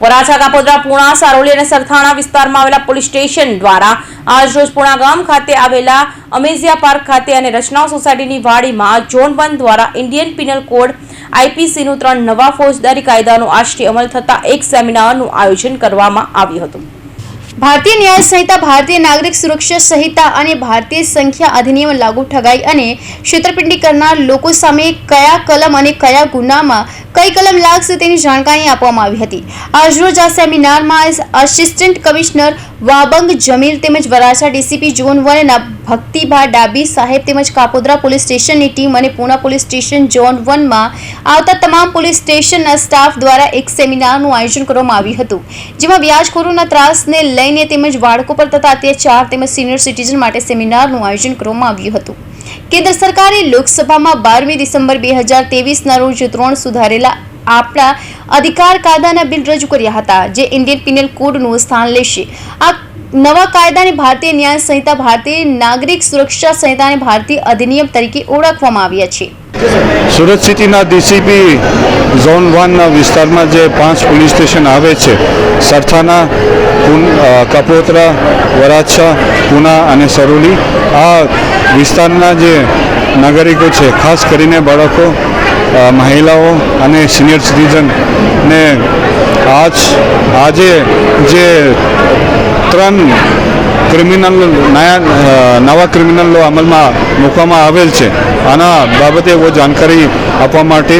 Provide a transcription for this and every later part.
વરાછા કાપોદ્રા પુણા, સારોલી અને સરથાણા વિસ્તારમાં આવેલા પોલીસ સ્ટેશન દ્વારા આજરોજ પુણા ગામ ખાતે આવેલા અમેઝિયા પાર્ક ખાતે અને રચનાઓ સોસાયટીની વાડીમાં ઝોન વન દ્વારા ઇન્ડિયન પિનલ કોડ આઈપીસીનું ત્રણ નવા ફોજદારી કાયદાનો આજથી અમલ થતા એક સેમિનારનું આયોજન કરવામાં આવ્યું હતું. ભારતીય ન્યાય સંહિતા ભારતીય નાગરિક સુરક્ષા સંહિતા અને ભારતીય સંખ્યા અધિનિયમ લાગુ ઠગાઈ અને છેતરપિંડી કરનાર લોકો સામે કયા કલમ અને કયા ગુનામાં કઈ કલમ લાગશે તેની જાણકારી આપવામાં આવી હતી. આજરોજ આ સેમિનારમાં આસિસ્ટન્ટ કમિશનર વાબંગ જમીર તેમજ વરાછા ડીસીપી ઝોન વનના ભક્તિભા ડાબી સાહેબ તેમજ કાપોદ્રા પોલીસ સ્ટેશનની ટીમ અને પૂના પોલીસ સ્ટેશન ઝોન વનમાં આવતા તમામ પોલીસ સ્ટેશનના સ્ટાફ દ્વારા એક સેમિનારનું આયોજન કરવામાં આવ્યું હતું, જેમાં વ્યાજખોરોના ત્રાસને લઈને તેમજ બાળકો પર થતા અત્યાચાર તેમજ સિનિયર સિટીઝન માટે સેમિનારનું આયોજન કરવામાં આવ્યું હતું. કેન્દ્ર સરકારે લોકસભામાં બારમી ડિસેમ્બર બે હજાર તેવીસના રોજ ત્રણ સુધારેલા આપણા અધિકાર કાયદાના બિલ રજૂ કર્યા હતા, જે ઇન્ડિયન પિનલ કોડનું સ્થાન લેશે. આ નવા કાયદાને ભારતીય ન્યાય સંહિતા, ભારતીય નાગરિક સુરક્ષા સંહિતા અને ભારતીય અધિનિયમ તરીકે ઓળખવામાં આવ્યા છે. સુરત સિટીના ડીસીપી ઝોન વનના વિસ્તારમાં જે પાંચ પોલીસ સ્ટેશન આવે છે, સરથાના કપોતરા, વરાછા, પુના અને સરોલી આ વિસ્તારના જે નાગરિકો છે, ખાસ કરીને બાળકો મહિલાઓ અને સિનિયર સિટીઝનને આજ, આજે જે ત્રણ ક્રિમિનલ નયા નવા ક્રિમિનલો અમલમાં મૂકવામાં આવેલ છે, આના બાબતે બહુ જાણકારી આપવા માટે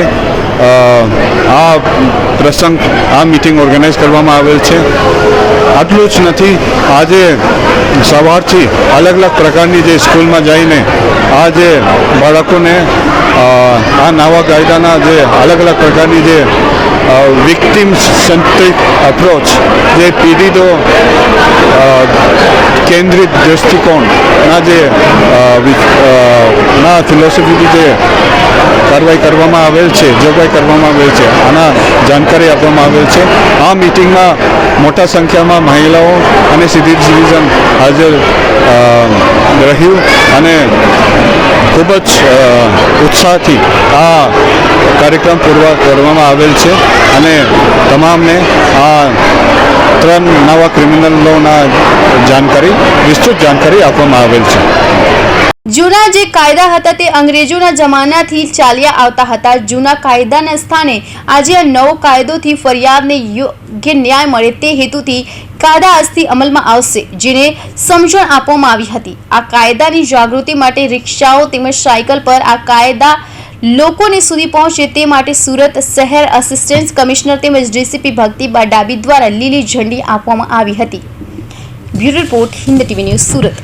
આ પ્રસંગ, આ મિટિંગ ઓર્ગેનાઇઝ કરવામાં આવેલ છે. આટલું જ નથી. આજે સવારથી અલગ અલગ પ્રકારની જે સ્કૂલમાં જઈને આ જે બાળકોને આ નવા કાયદાના જે અલગ અલગ પ્રકારની જે વિક્ટિમ સેન્ટ્રિક અપ્રોચ જે પીડિતો કેન્દ્રિત દૃષ્ટિકોણના જે ના ફિલોસોફીથી જે કાર્યવાહી કરવામાં આવેલ છે જોગવાઈ કરવામાં આવેલ છે, આના જાણકારી આપવામાં આવેલ છે. આ મિટિંગમાં મોટા સંખ્યામાં મહિલાઓ અને સિનિયર સિટીઝન હાજર રહ્યું અને ખૂબ જ ઉત્સાહથી આ કાર્યક્રમ પૂરવા કરવામાં આવેલ છે અને તમામને આ ત્રણ નવા ક્રિમિનલોના જાણકારી, વિસ્તૃત જાણકારી આપવામાં આવેલ છે. જૂના જે કાયદા હતા તે અંગ્રેજોના જમાનાથી ચાલ્યા આવતા હતા. જૂના કાયદાના સ્થાને આજે આ નવો કાયદોથી ફરિયાદને યોગ્ય ન્યાય મળે તે હેતુથી કાયદા આજથી અમલમાં આવશે, જેને સમજણ આપવામાં આવી હતી. આ કાયદાની જાગૃતિ માટે રિક્ષાઓ તેમજ સાયકલ પર આ કાયદા લોકોને સુધી પહોંચે તે માટે સુરત શહેર આસિસ્ટન્ટ કમિશનર તેમજ ડીસીપી ભક્તિબા ડાબી દ્વારા લીલી ઝંડી આપવામાં આવી હતી. Bureau report Hind TV news Surat.